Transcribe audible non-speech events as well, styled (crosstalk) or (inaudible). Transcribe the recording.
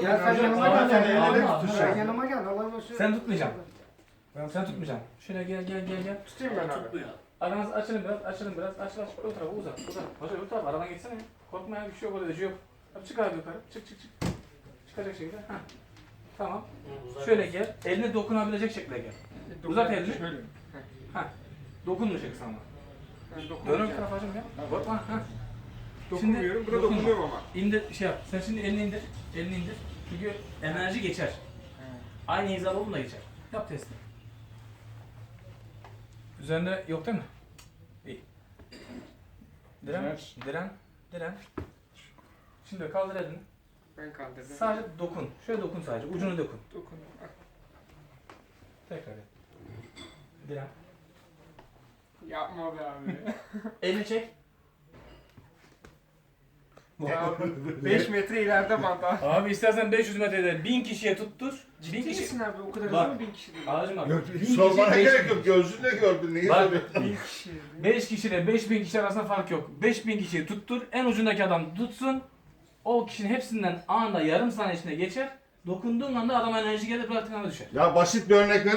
Gel sen yanıma gel. sen yanıma- tut. Sen yanıma gel. Allah. Sen tutmayacaksın. Sen tutmayacaksın. Şöyle gel gel gel gel. Tutayım ben abi. Aranızı açılın biraz, açılın biraz. Aç aç. Öbür tarafa uzat. Uzat. Hoca öbür tarafa aradan geçsene. Korkma ya bir şey yok orada. Bir şey yok. Hadi çık abi yukarı. Çık çık çık. Çıkacak şekilde. Heh. Tamam. Şöyle gel. Eline dokunabilecek şekilde gel. Uzat elini. Şöyle. Dokunmayacak sana. Ben Dön öbür tarafa hacım ya. Korkma. Heh. Dokunmuyorum. Buna dokunma. dokunuyorum ama. İndir şey yap. Sen şimdi elini indir. Elini indir. Çünkü enerji geçer. Aynı hizada olun da geçer. Yap testi. Üzerinde yok değil mi? İyi. Diren, Güzel. diren, diren. Şimdi kaldır elini. Ben kaldırdım. Sadece dokun. Şöyle dokun sadece. Ucunu dokun. Dokundum. Ah, Tekrar et. Diren. Yapma be abi. (laughs) Elini çek. Ya 5 metre ileride manda. Abi istersen 500 metrede 1000 kişiye tuttur. 1000 Ciddi kişi. misin abi? O kadar Bak. hızlı mı 1000 kişi değil? Ağacım bak. Yok, 1000 kişi, Sormana 5000 gerek yok. Gözünle gördün. Neyi Bak. soruyorsun? 1000 kişi. 5 kişiyle 5000 kişi arasında fark yok. 5000 kişiyi tuttur. En ucundaki adam tutsun. O kişinin hepsinden anında yarım saniye içinde geçer. Dokunduğun anda adam enerji gelir bıraktığın anda düşer. Ya basit bir örnek verir